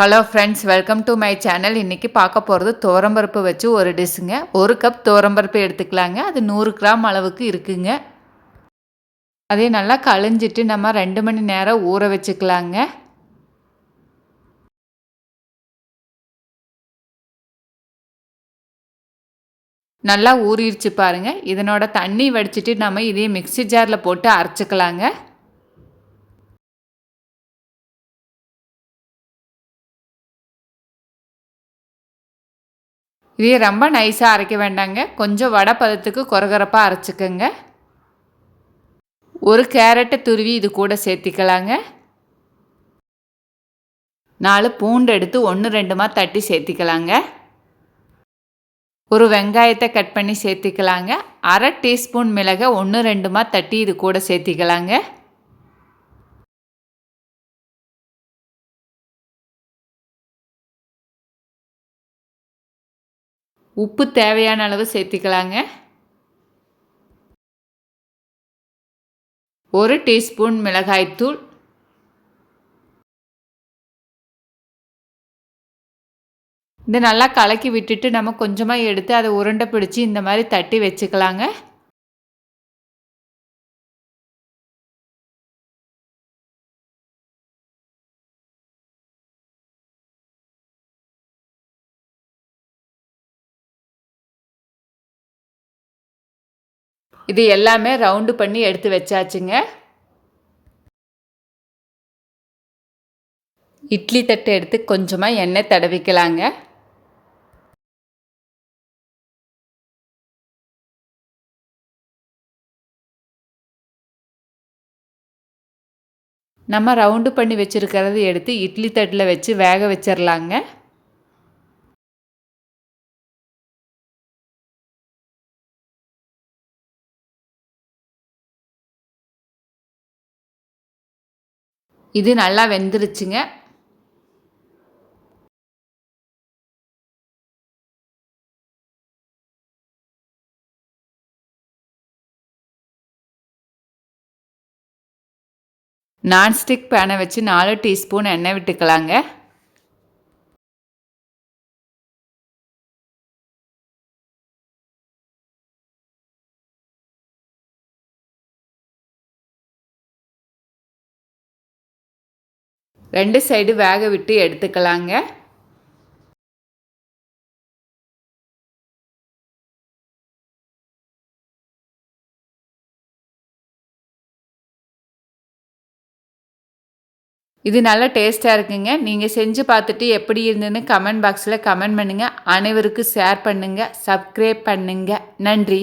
Hello friends welcome to my channel இன்றைக்கி பார்க்க போகிறது துவரம்பருப்பு வச்சு ஒரு டிஷ்ஷுங்க. ஒரு கப் துவரம்பருப்பு எடுத்துக்கலாங்க. அது நூறு கிராம் அளவுக்கு இருக்குங்க. அதே நல்லா கழிஞ்சிட்டு நம்ம ரெண்டு மணி நேரம் ஊற வச்சுக்கலாங்க. நல்லா ஊறிடுச்சு பாருங்கள் இதனோட தண்ணி வடிச்சிட்டு நம்ம இதே மிக்சி ஜாரில் போட்டு அரைச்சிக்கலாங்க. இதே ரொம்ப நைஸாக அரைக்க வேண்டாங்க. கொஞ்சம் வடை பதத்துக்கு குறகுறப்பாக அரைச்சிக்கோங்க. ஒரு கேரட்டை துருவி இது கூட சேர்த்திக்கலாங்க. நாலு பூண்டு எடுத்து ஒன்று ரெண்டுமாக தட்டி சேர்த்திக்கலாங்க. ஒரு வெங்காயத்தை கட் பண்ணி சேர்த்திக்கலாங்க. அரை டீஸ்பூன் மிளகை ஒன்று ரெண்டுமாக தட்டி இது கூட சேர்த்திக்கலாங்க. உப்பு தேவையான அளவு சேர்த்திக்கலாங்க. ஒரு டீஸ்பூன் மிளகாய்த்தூள் இதை நல்லா கலக்கி விட்டுட்டு நம்ம கொஞ்சமாக எடுத்து அதை உருண்டை பிடிச்சி இந்த மாதிரி தட்டி வச்சுக்கலாங்க. இது எல்லாமே ரவுண்டு பண்ணி எடுத்து வச்சாச்சுங்க. இட்லி தட்டு எடுத்து கொஞ்சமாக எண்ணெய் தடவிக்கலாங்க. நம்ம ரவுண்டு பண்ணி வச்சுருக்கிறது எடுத்து இட்லி தட்டில் வச்சு வேக வச்சிடலாங்க இது நல்லா வெந்துருச்சுங்க. நான்ஸ்டிக் பேனை வச்சு நாலு டீஸ்பூன் எண்ணெய் விட்டுக்கலாங்க. ரெண்டு சைடு வேக விட்டு எடுத்துக்கலாங்க. இது நல்லா டேஸ்ட்டாக இருக்குங்க. நீங்கள் செஞ்சு பார்த்துட்டு எப்படி இருந்ததுன்னு கமெண்ட் பாக்ஸில் கமெண்ட் பண்ணுங்கள் அனைவருக்கும் ஷேர் பண்ணுங்கள் சப்ஸ்கிரைப் பண்ணுங்கள் நன்றி.